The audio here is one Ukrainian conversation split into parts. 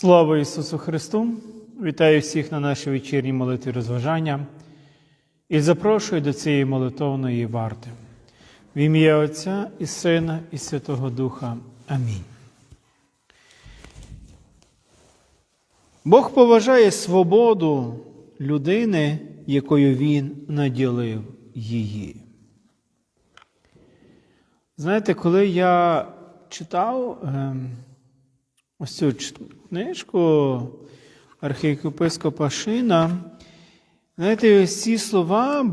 Слава Ісусу Христу! Вітаю всіх на нашій вечірній молитві розважання і запрошую до цієї молитовної варти. В ім'я Отця і Сина, і Святого Духа. Амінь. Бог поважає свободу людини, якою Він наділив її. Знаєте, коли я читав ем, ось цю книжку архієпископа Шина, знаєте, ці слова,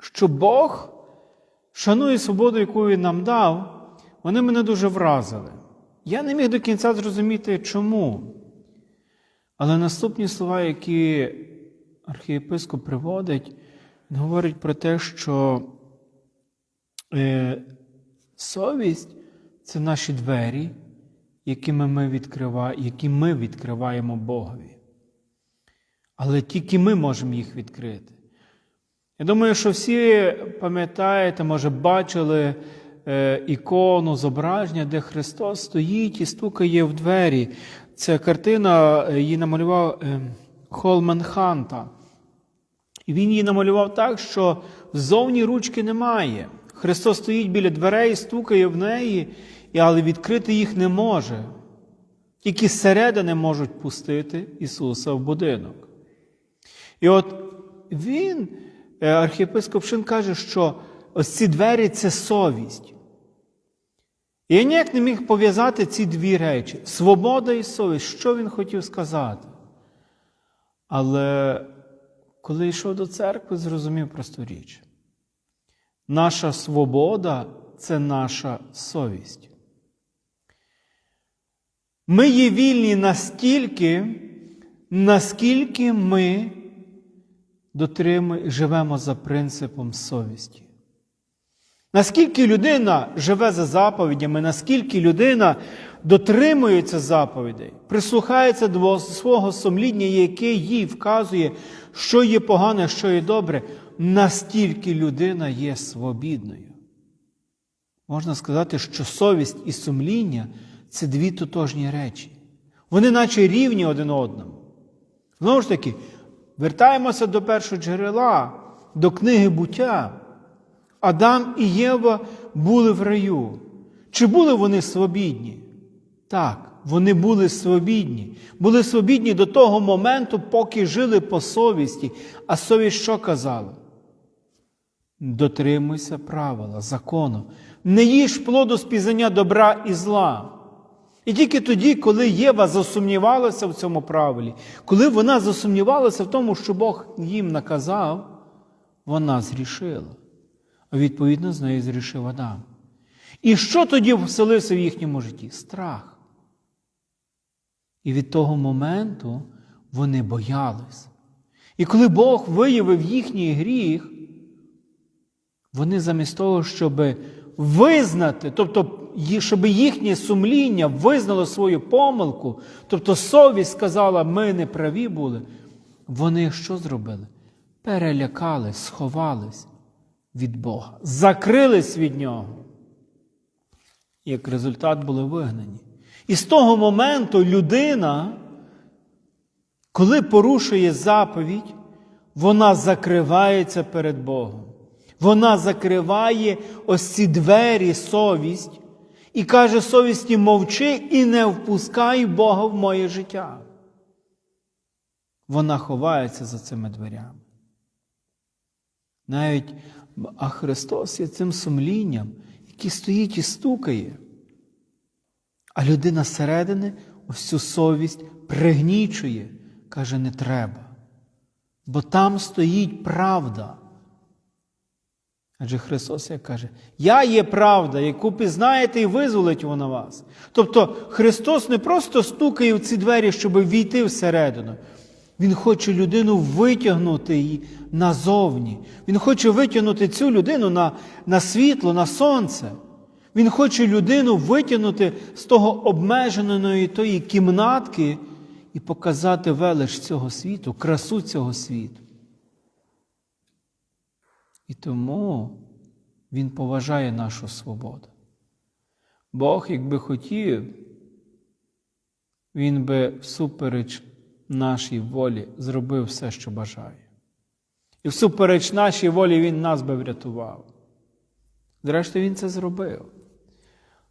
що Бог шанує свободу, яку Він нам дав, вони мене дуже вразили. Я не міг до кінця зрозуміти, чому. Але наступні слова, які архієпископ приводить, він говорить про те, що е, совість це наші двері, якими ми відкрива... які ми відкриваємо Богові. Але тільки ми можемо їх відкрити. Я думаю, що всі пам'ятаєте, може, бачили е, ікону, зображення, де Христос стоїть і стукає в двері. Ця картина е, її намалював е, Холман Ханта. І він її намалював так, що ззовні ручки немає. Христос стоїть біля дверей, стукає в неї, але відкрити їх не може. Тільки зсередини можуть пустити Ісуса в будинок. І от він, е, архієпископ Шин, каже, що ось ці двері це совість. І я ніяк не міг пов'язати ці дві речі: свобода і совість. Що він хотів сказати? Але коли йшов до церкви, зрозумів просту річ. Наша свобода це наша совість. Ми є вільні настільки, наскільки ми дотримуємо, живемо за принципом совісті. Наскільки людина живе за заповідями, наскільки людина дотримується заповідей, прислухається до свого сумління, яке їй вказує, що є погане, що є добре, настільки людина є свобідною. Можна сказати, що совість і сумління це дві тотожні речі. Вони наче рівні один одному. Знову ж таки, вертаємося до першого джерела, до книги буття. Адам і Єва були в раю. Чи були вони свобідні? Так, вони були свобідні. Були свобідні до того моменту, поки жили по совісті. А совість що казала? Дотримуйся правила, закону. Не їж плоду спізнання добра і зла. І тільки тоді, коли Єва засумнівалася в цьому правилі, коли вона засумнівалася в тому, що Бог їм наказав, вона зрішила. А відповідно з нею зрішив Адам. І що тоді вселився в їхньому житті? Страх. І від того моменту вони боялись. І коли Бог виявив їхній гріх, вони замість того, щоб визнати, тобто, щоб їхнє сумління визнало свою помилку, тобто совість сказала, ми не праві були, вони що зробили? Перелякались, сховались від Бога, закрились від Нього. Як результат були вигнані. І з того моменту людина, коли порушує заповідь, вона закривається перед Богом. Вона закриває ось ці двері, совість, і каже совісті мовчи і не впускай Бога в моє життя. Вона ховається за цими дверями. Навіть а Христос є цим сумлінням, який стоїть і стукає. А людина зсередини ось цю совість пригнічує, каже, не треба. Бо там стоїть правда. Адже Христос як каже, я є правда, яку пізнаєте і визволить вона вас. Тобто Христос не просто стукає в ці двері, щоб війти всередину. Він хоче людину витягнути її назовні. Він хоче витягнути цю людину на, на світло, на сонце. Він хоче людину витягнути з того обмеженої тої кімнатки і показати велич цього світу, красу цього світу. І тому Він поважає нашу свободу. Бог, якби хотів, Він би всупереч нашій волі зробив все, що бажає. І всупереч нашій волі Він нас би врятував. Зрештою, Він це зробив.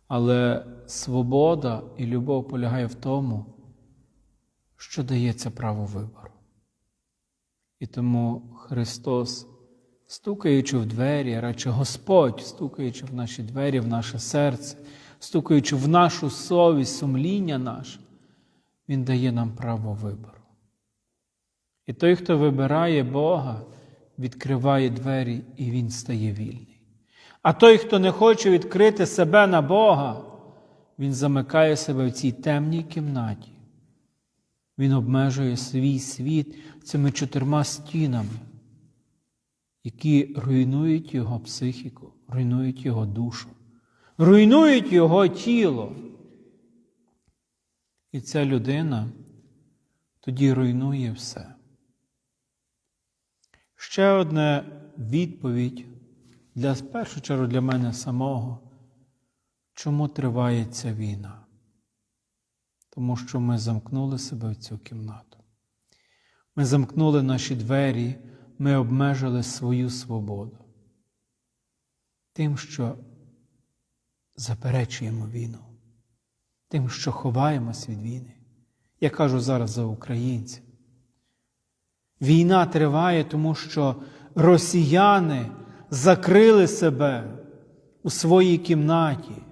Але свобода і любов полягає в тому, що дається право вибору. І тому Христос, стукаючи в двері, радше Господь, стукаючи в наші двері, в наше серце, стукаючи в нашу совість, сумління наше, Він дає нам право вибору. І той, хто вибирає Бога, відкриває двері і він стає вільний. А той, хто не хоче відкрити себе на Бога, він замикає себе в цій темній кімнаті. Він обмежує свій світ цими чотирма стінами, які руйнують його психіку, руйнують його душу, руйнують його тіло. І ця людина тоді руйнує все. Ще одна відповідь для в першу чергу для мене самого, чому триває ця війна? Тому що ми замкнули себе в цю кімнату. Ми замкнули наші двері, ми обмежили свою свободу. Тим, що заперечуємо війну, тим, що ховаємось від війни. Я кажу зараз за українців. Війна триває, тому що росіяни закрили себе у своїй кімнаті,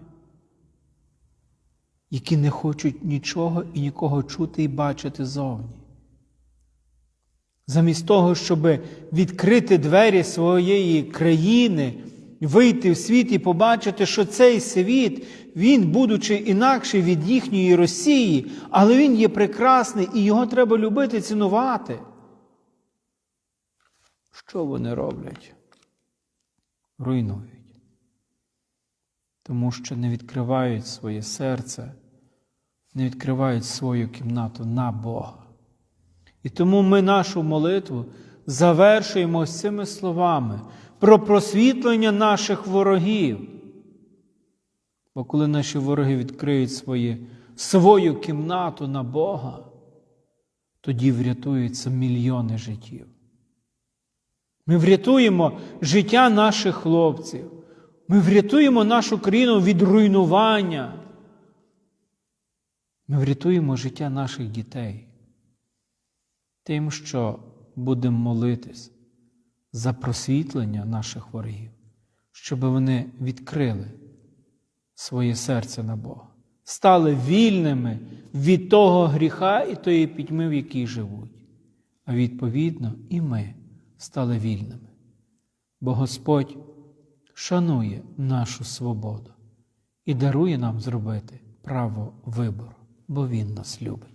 які не хочуть нічого і нікого чути і бачити зовні. Замість того, щоб відкрити двері своєї країни, вийти в світ і побачити, що цей світ, він, будучи інакший від їхньої Росії, але він є прекрасний і його треба любити, цінувати. Що вони роблять? Руйнують. Тому що не відкривають своє серце, не відкривають свою кімнату на Бога. І тому ми нашу молитву завершуємо з цими словами про просвітлення наших ворогів. Бо коли наші вороги відкриють свої, свою кімнату на Бога, тоді врятуються мільйони життів. Ми врятуємо життя наших хлопців. Ми врятуємо нашу країну від руйнування. Ми врятуємо життя наших дітей. Тим, що будемо молитись за просвітлення наших ворогів, щоб вони відкрили своє серце на Бога, стали вільними від того гріха і тої пітьми, в якій живуть. А відповідно, і ми стали вільними. Бо Господь шанує нашу свободу і дарує нам зробити право вибору, бо Він нас любить.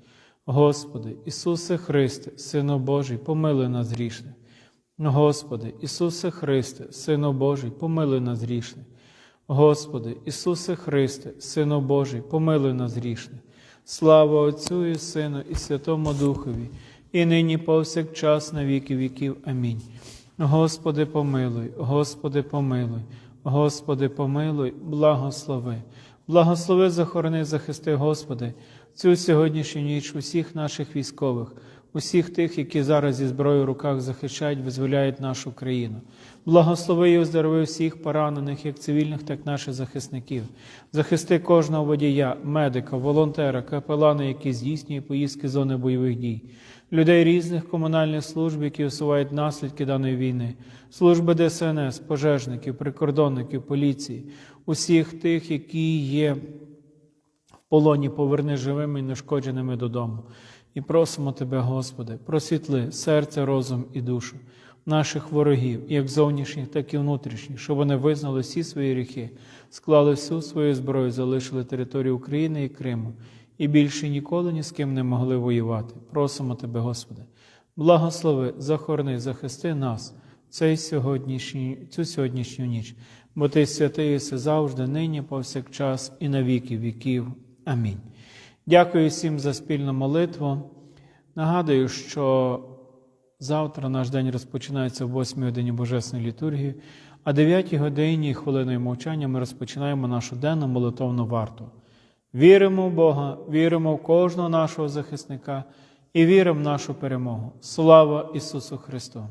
Господи, Ісусе Христе, Сину Божий, помилуй нас грішний. Господи, Ісусе Христе, Сину Божий, помилуй нас грішний. Господи, Ісусе Христе, Сину Божий, помилуй нас грішний. Слава Отцю і Сину, і Святому Духові, і нині повсякчас на віки віків. Амінь. Господи, помилуй, Господи, помилуй, Господи, помилуй, благослови. Благослови, захорони, захисти, Господи, цю сьогоднішню ніч усіх наших військових, усіх тих, які зараз зі зброєю в руках захищають, визволяють нашу країну. Благослови і оздорови всіх поранених, як цивільних, так і наших захисників. Захисти кожного водія, медика, волонтера, капелана, які здійснює поїздки зони бойових дій, людей різних комунальних служб, які усувають наслідки даної війни, служби ДСНС, пожежників, прикордонників, поліції, усіх тих, які є полоні, поверни живими і нешкодженими додому. І просимо Тебе, Господи, просвітли серце, розум і душу наших ворогів, як зовнішніх, так і внутрішніх, щоб вони визнали всі свої гріхи, склали всю свою зброю, залишили територію України і Криму, і більше ніколи ні з ким не могли воювати. Просимо Тебе, Господи, благослови, захорони, захисти нас цей сьогоднішній, цю сьогоднішню ніч, бо Ти святий єси завжди, нині, повсякчас і на віки віків. Амінь. Дякую всім за спільну молитву. Нагадую, що завтра наш день розпочинається в 8 годині Божесної літургії, а 9 годині хвилиною мовчання ми розпочинаємо нашу денну молитовну варту. Віримо в Бога, віримо в кожного нашого захисника і віримо в нашу перемогу. Слава Ісусу Христу!